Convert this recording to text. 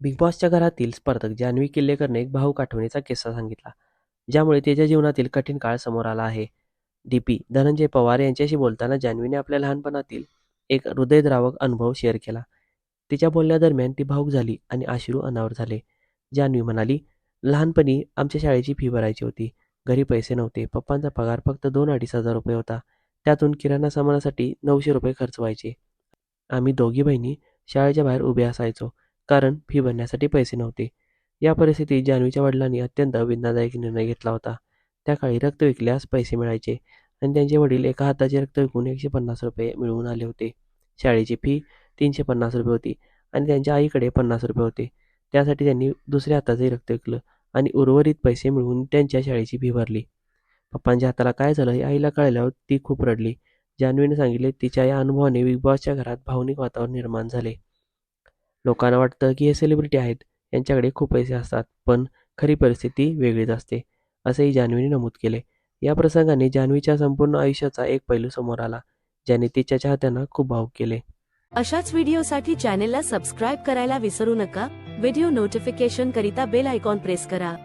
Big बॉसच्या घरातील स्पर्धक जान्हवी किल्लेकरने एक भाऊक आठवणीचा किस्सा सांगितला ज्यामुळे तिच्या जीवनातील कठीण काळ समोर आला आहे. डी पी धनंजय पवार यांच्याशी बोलताना जान्हवीने आपल्या लहानपणातील एक हृदयद्रावक अनुभव शेअर केला. तिच्या बोलण्यादरम्यान ती भाऊक झाली आणि आश्रू अनावर झाले. जान्हवी म्हणाली लहानपणी आमच्या शाळेची फी भरायची होती. घरी पैसे नव्हते. पप्पांचा पगार फक्त दोन अडीच हजार रुपये होता. त्यातून किराणा सामानासाठी नऊशे रुपये खर्च व्हायचे. आम्ही दोघी बहिणी शाळेच्या बाहेर उभे असायचो. कारण फी भरण्यासाठी पैसे नव्हते. या परिस्थितीत जान्हवीच्या वडिलांनी अत्यंत वेदनादायक निर्णय घेतला होता. त्या काळी रक्त विकल्यास पैसे मिळायचे आणि त्यांचे वडील एका हाताचे रक्त विकून एकशे पन्नास रुपये मिळवून आले होते. शाळेची फी तीनशे पन्नास रुपये होती आणि त्यांच्या आईकडे पन्नास रुपये होते. त्यासाठी त्यांनी दुसऱ्या हाताचे रक्त विकलं आणि उर्वरित पैसे मिळवून त्यांच्या शाळेची फी भरली. पप्पांच्या हाताला काय झालं हे आईला कळल्यावर ती खूप रडली. जान्हवीने सांगितले तिच्या या अनुभवाने बिग बॉसच्या घरात भावनिक वातावरण निर्माण झाले. लोकांना वाटतं की हे सेलिब्रिटी आहेत यांच्याकडे खूप पैसे असतात पण खरी परिस्थिती वेगळीच असते असेही जान्हवीने नमूद केले. या प्रसंगाने जान्हवीच्या संपूर्ण आयुष्याचा एक पैलू समोर आला ज्याने तिच्या चाहत्यांना खूप भावूक केले. अशाच व्हिडिओसाठी चॅनेलला सबस्क्राईब करायला विसरू नका. व्हिडिओ नोटिफिकेशन करिता बेल आयकॉन प्रेस करा.